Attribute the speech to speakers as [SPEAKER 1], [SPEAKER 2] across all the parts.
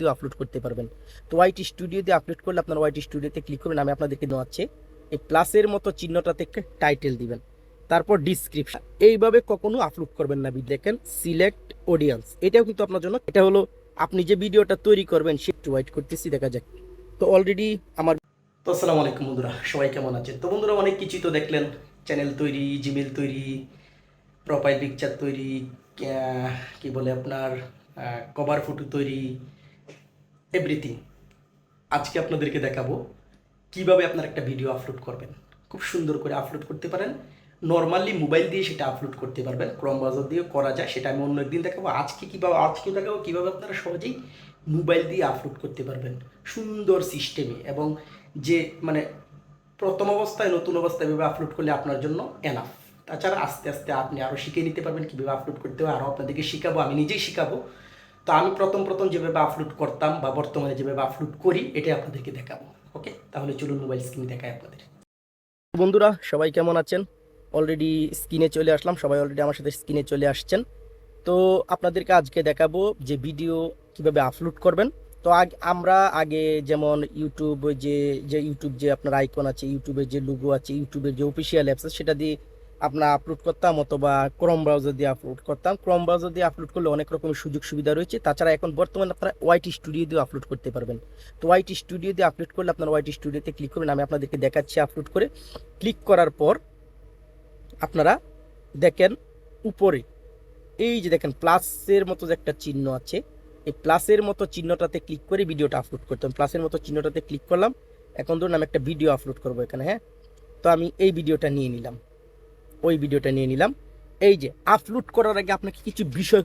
[SPEAKER 1] দিয়ে আপলোড করতে পারবেন। তো ওয়াইটি স্টুডিও দিয়ে আপলোড করলে আপনার ওয়াইটি স্টুডিওতে ক্লিক করবেন, আমি আপনাদেরকে দেওয়াচ্ছে। এই প্লাসের মতো চিহ্নটাতে টাইটেল দিবেন। তারপর ডিসক্রিপশন এইভাবে কখনো আপলোড করবেন না দেখেন সিলেক্ট অডিয়েন্স এটাও কিন্তু আপনার জন্য, এটা হলো আপনি যে ভিডিওটা তৈরি করবেন সে একটু ওয়াইট করতেছি, দেখা যাক। তো অলরেডি আমার তো আসসালামু আলাইকুম বন্ধুরা, সবাই কেমন আছেন? তো বন্ধুরা, অনেক কিছুই তো দেখলেন। চ্যানেল তৈরি জিমেল তৈরি প্রোফাইল পিকচার তৈরি কি বলে আপনার কভার ফটো তৈরি এভরিথিং আজকে আপনাদেরকে দেখাবো কীভাবে আপনার একটা ভিডিও আপলোড করবেন। খুব সুন্দর করে আপলোড করতে পারেন। নর্মালি মোবাইল দিয়ে সেটা আপলোড করতে পারবেন। ক্রম ব্রাউজার দিয়ে করা যায়, সেটা আমি অন্য একদিন দেখাবো। আজকে কীভাবে আজকে দেখাবো কীভাবে আপনারা সহজেই মোবাইল দিয়ে আপলোড করতে পারবেন। সুন্দর সিস্টেমে এবং যে মানে প্রথম অবস্থায়, নতুন অবস্থায় এভাবে আপলোড করলে আপনার জন্য এনাফ তাছাড়া আস্তে আস্তে আপনি আরও শিখে নিতে পারবেন কীভাবে আপলোড করতে হবে আরও আপনাদেরকে শেখাবো। আমি নিজেই শেখাবো। তো আমি প্রথম প্রথম যেভাবে আপলোড করতাম বা বর্তমানে যেভাবে আপলোড করি, এটাই আপনাদেরকে দেখাবো ওকে তাহলে চলুন মোবাইল স্ক্রিন দেখায় আপনাদের। বন্ধুরা, সবাই কেমন আছেন? অলরেডি স্ক্রিনে চলে আসলাম, সবাই অলরেডি আমার সাথে স্ক্রিনে চলে আসছেন। তো আপনাদেরকে আজকে দেখাবো যে ভিডিও কীভাবে আপলোড করবেন। তো আগে, আমরা আগে যেমন ইউটিউব যে যে ইউটিউব যে আপনার আইকন আছে ইউটিউবের যে লুগো আছে ইউটিউবের যে অফিসিয়াল অ্যাপস সেটা দিয়ে আপনার আপলোড করতাম অথবা ক্রম ব্রাউজার দিয়ে আপলোড করতাম। ক্রম ব্রাউজার দিয়ে আপলোড করলে অনেক রকমের সুযোগ সুবিধা রয়েছে। তাছাড়া এখন বর্তমানে আপনারা ওয়াইটি স্টুডিও দিয়ে আপলোড করতে পারবেন। তো ওয়াইটি স্টুডিও দিয়ে আপলোড করলে আপনার ওয়াইটি স্টুডিওতে ক্লিক করবেন। আমি আপনাদেরকে দেখাচ্ছি আপলোড করে। ক্লিক করার পর আপনারা দেখেন উপরে, এই যে দেখেন প্লাসের মতো যে একটা চিহ্ন আছে, এই প্লাসের মতো চিহ্নটাতে ক্লিক করে ভিডিওটা আপলোড করতাম প্লাসের মতো চিহ্নটাতে ক্লিক করলাম। এখন ধরুন আমি একটা ভিডিও আপলোড করব এখানে হ্যাঁ? তো আমি এই ভিডিওটা নিয়ে নিলাম। ওই ভিডিওটা নিয়ে নিলাম। এই যে আপলোড করার আগে আপনাকে কিছু বিষয়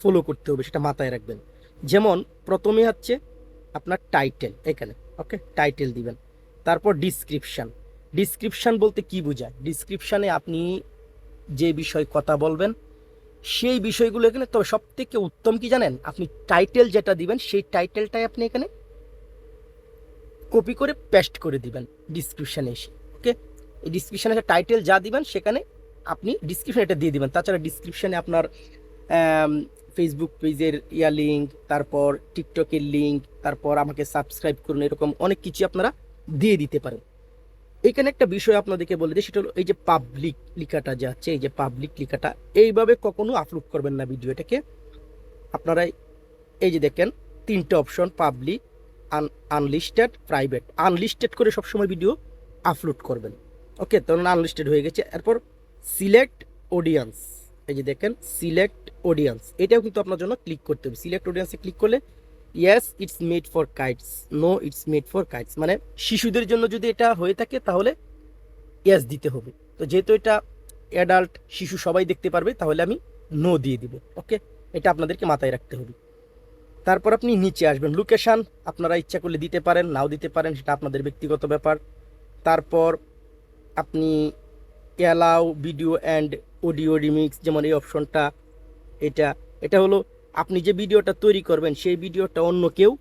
[SPEAKER 1] ফলো করতে হবে, সেটা মাথায় রাখবেন। যেমন, প্রথমে হচ্ছে আপনার টাইটেল এখানে ওকে টাইটেল দিবেন। তারপর ডিসক্রিপশান ডিসক্রিপশান বলতে কি বোঝায়? ডিসক্রিপশানে আপনি যে বিষয় কথা বলবেন, সেই বিষয়গুলো এখানে, তবে সব থেকে উত্তম কি জানেন? আপনি টাইটেল যেটা দিবেন, সেই টাইটেলটাই আপনি এখানে কপি করে পেস্ট করে দিবেন ডিসক্রিপশানে এসে ওকে এই ডিসক্রিপশানে টাইটেল যা দিবেন, সেখানে আপনি ডিসক্রিপশানে এটা দিয়ে দিবেন। তাছাড়া ডিসক্রিপশানে আপনার ফেসবুক পেজের ইয়া লিঙ্ক তারপর টিকটকের লিঙ্ক তারপর আমাকে সাবস্ক্রাইব করুন, এরকম অনেক কিছু আপনারা দিয়ে দিতে পারেন। এখানে একটা বিষয় আপনাদেরকে বলে দিই, সেটা হলো এই যে পাবলিক লিখাটা যে আছে, এই যে পাবলিক লিখাটা, এইভাবে কখনো আপলোড করবেন না ভিডিওটাকে আপনারা এই যে দেখেন, তিনটে option public un unlisted private unlisted করে সবসময় ভিডিও আপলোড করবেন। ওকে তখন আনলিস্টেড হয়ে গেছে। এরপর সিলেক্ট অডিয়েন্স এই যে দেখেন সিলেক্ট অডিয়েন্স এটাও কিন্তু আপনার জন্য ক্লিক করতে হবে। সিলেক্ট অডিয়েন্সে ক্লিক করলে yes it's made for kids no it's made for kids মানে শিশুদের জন্য যদি এটা হয়ে থাকে, তাহলে ইয়েস দিতে হবে। তো যেহেতু এটা অ্যাডাল্ট শিশু সবাই দেখতে পারবে, তাহলে আমি নো দিয়ে দিব। ওকে এটা আপনাদেরকে মাথায় রাখতে হবে। তারপর আপনি নিচে আসবেন। লোকেশান আপনারা ইচ্ছা করলে দিতে পারেন, নাও দিতে পারেন, সেটা আপনাদের ব্যক্তিগত ব্যাপার। তারপর আপনি allow video and audio remix যেমন এই অপশনটা, এটা এটা হলো আপনি যে ভিডিওটা তৈরি করবেন সেই ভিডিওটা অন্য কেউ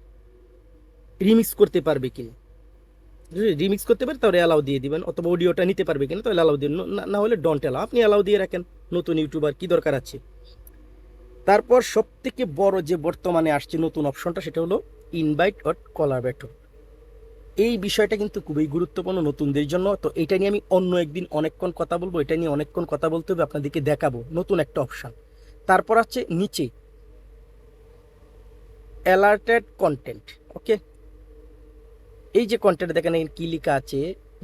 [SPEAKER 1] রিমিক্স করতে পারবে কিনা। যদি রিমিক্স করতে পারে তাহলে অ্যালাউ দিয়ে দিবেন, অথবা অডিওটা নিতে পারবে কিনা তাহলে অ্যালাউ দিন না- হলে ডন্ট অ্যালাউ আপনি অ্যালাউ দিয়ে রাখেন, নতুন ইউটিউবার কি দরকার আছে? তারপর সব থেকে বড় যে বর্তমানে আসছে নতুন অপশনটা সেটা হলো ইনভাইট অর কলাবেটর এই বিষয়টা কিন্তু খুবই গুরুত্বপূর্ণ নতুনদের জন্য। তো এটা নিয়ে আমি অন্য একদিন অনেকক্ষণ কথা বলব, এটা নিয়ে অনেকক্ষণ কথা বলতে হবে, আপনাদেরকে দেখাবো নতুন একটা অপশান তারপর আছে নিচে। অ্যালার্টেড কন্টেন্ট ওকে এই যে কন্টেন্ট দেখেন কি লেখা আছে?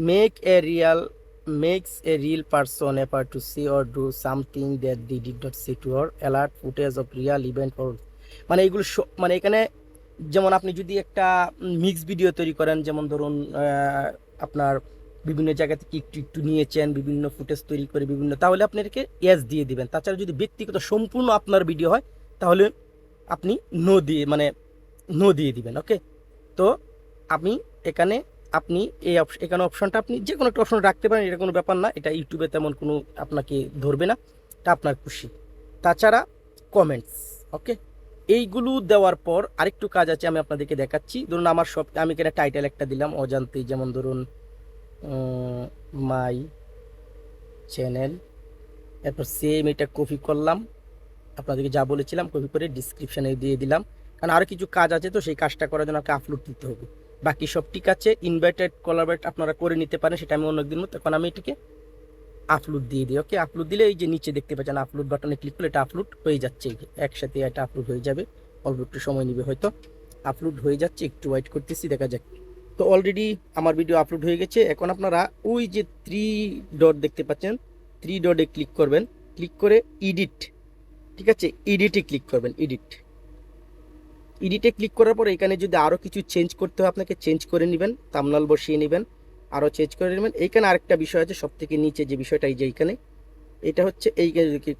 [SPEAKER 1] Make a real makes a real person appear to say or do something that they did not say to or alter footage of real event or মানে এইগুলো মানে এখানে যেমন আপনি যদি একটা মিক্স ভিডিও তৈরি করেন, যেমন ধরুন আপনার বিভিন্ন জায়গা থেকে একটু একটু নিয়েছেন, বিভিন্ন ফুটেজ তৈরি করে বিভিন্ন, তাহলে আপনাদেরকে এস দিয়ে দিবেন। তাছাড়া যদি ব্যক্তিগত সম্পূর্ণ আপনার ভিডিও হয়, তাহলে আপনি নো দিয়ে মানে নো দিয়ে দিবেন ওকে তো আপনি এখানে আপনি এই এখানে অপশনটা আপনি যে কোনো একটা অপশন রাখতে পারেন, এটা কোনো ব্যাপার না। এটা ইউটিউবে তেমন কোনো আপনাকে ধরবে না, এটা আপনার খুশি। তাছাড়া কমেন্টস ওকে এইগুলো দেওয়ার পর আরেকটু কাজ আছে, আমি আপনাদেরকে দেখাচ্ছি। ধরুন আমার সব আমি এখানে টাইটেল একটা দিলাম, অজান্তেই, যেমন ধরুন মাই চ্যানেল এরপর সেম এটা কপি করলাম। আপনাদেরকে যা বলেছিলাম কপি করে ডিসক্রিপশানে দিয়ে দিলাম। কারণ আরও কিছু কাজ আছে তো, সেই কাজটা করার জন্য আপনাকে আপলোড দিতে হবে। বাকি সব ঠিক আছে ইনভাইটেড কোলাবরেট আপনারা করে নিতে পারেন, সেটা আমি অন্য একদিন মতো এখন আমি এটিকে আপলোড দিয়ে দিই ওকে আপলোড দিলে এই যে নিচে দেখতে পাচ্ছেন আপলোড বাটনে ক্লিক করলে এটা আপলোড হয়ে যাচ্ছে। একসাথে এটা আপলোড হয়ে যাবে। অল্প একটু সময় নেবে হয়তো। আপলোড হয়ে যাচ্ছে, একটু ওয়েট করতেছি, দেখা যাক। তো অলরেডি আমার ভিডিও আপলোড হয়ে গেছে। এখন আপনারা ওই যে থ্রি ডট দেখতে পাচ্ছেন থ্রি ডটে ক্লিক করবেন। ক্লিক করে এডিট ঠিক আছে? এডিটে ক্লিক করবেন এডিট এডিটে ক্লিক করার পর এখানে যদি আরও কিছু চেঞ্জ করতে হয়, আপনাকে চেঞ্জ করে নেবেন তামনাল বসিয়ে নেবেন। আরও চেঞ্জ করে নেবেন। এইখানে আরেকটা বিষয় আছে সব থেকে নিচে যে বিষয়টা, এই যে এইখানে, এটা হচ্ছে এই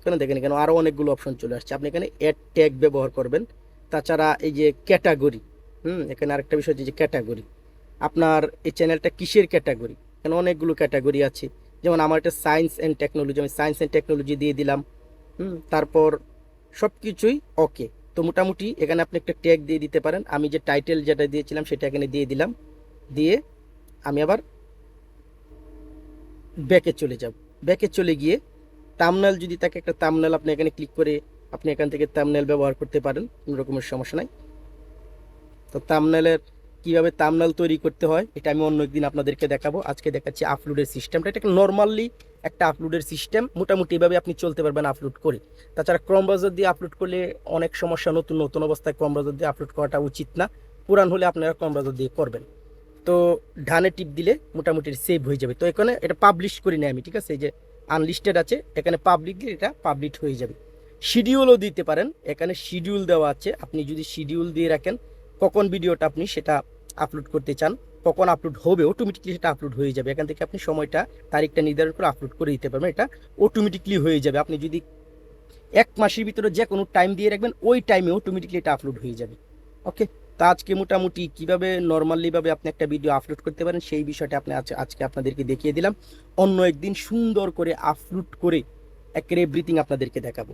[SPEAKER 1] করেন দেখেন এখানে আরও অনেকগুলো অপশন চলে আসছে। আপনি এখানে অ্যাড ট্যাগ ব্যবহার করবেন। তাছাড়া এই যে ক্যাটাগরি হুম, এখানে আরেকটা বিষয় হচ্ছে যে ক্যাটাগরি আপনার এই চ্যানেলটা কিসের ক্যাটাগরি এখানে অনেকগুলো ক্যাটাগরি আছে। যেমন আমার একটা সায়েন্স অ্যান্ড টেকনোলজি আমি সায়েন্স অ্যান্ড টেকনোলজি দিয়ে দিলাম, হুম, তারপর সব কিছুই ওকে তো মোটামুটি এখানে আপনি একটা ট্যাগ দিয়ে দিতে পারেন। আমি যে টাইটেল যেটা দিয়েছিলাম, সেটা এখানে দিয়ে দিলাম। দিয়ে আমি আবার ব্যাকে চলে যাব ব্যাকে চলে গিয়ে তামনাল যদি থাকে, একটা তামনাল আপনি এখানে ক্লিক করে আপনি এখান থেকে তামনাল ব্যবহার করতে পারেন, কোনো রকমের সমস্যা নাই। তো তামনালের কীভাবে তামনাল তৈরি করতে হয়, এটা আমি অন্য একদিন আপনাদেরকে দেখাবো। আজকে দেখাচ্ছি আপলোডের সিস্টেমটা এটা নর্মালি একটা আপলোডের সিস্টেম মোটামুটি এভাবে আপনি চলতে পারবেন আপলোড করে। তাছাড়া ক্রম ব্রাউজার দিয়ে আপলোড করলে অনেক সমস্যা, নতুন নতুন অবস্থায় ক্রম ব্রাউজার দিয়ে আপলোড করাটা উচিত না। পুরান হলে আপনারা ক্রম ব্রাউজার দিয়ে করবেন। তো ডানে টিপ দিলে মোটামুটি সেভ হয়ে যাবে। তো এখানে এটা পাবলিশ করি না আমি, ঠিক আছে? এই যে আনলিস্টেড আছে, এখানে পাবলিক দিয়ে এটা পাবলিশ হয়ে যাবে। শিডিউলও দিতে পারেন, এখানে শিডিউল দেওয়া আছে। আপনি যদি শিডিউল দিয়ে রাখেন, কখন ভিডিওটা আপনি সেটা আপলোড করতে চান, কখন আপলোড হবে অটোমেটিকলি সেটা আপলোড হয়ে যাবে। এখান থেকে আপনি সময়টা, তারিখটা নির্ধারণ করে আপলোড করে দিতে পারবেন। এটা অটোমেটিকলি হয়ে যাবে। আপনি যদি এক মাসের ভিতরে যে কোনো টাইম দিয়ে রাখবেন, ওই টাইমে অটোমেটিকলি এটা আপলোড হয়ে যাবে। ওকে তো আজকে মোটামুটি কীভাবে নর্মালিভাবে আপনি একটা ভিডিও আপলোড করতে পারেন, সেই বিষয়টা আপনি আজ, আজকে আপনাদেরকে দেখিয়ে দিলাম। অন্য একদিন সুন্দর করে আপলোড করে একের এভরিথিং আপনাদেরকে দেখাবো।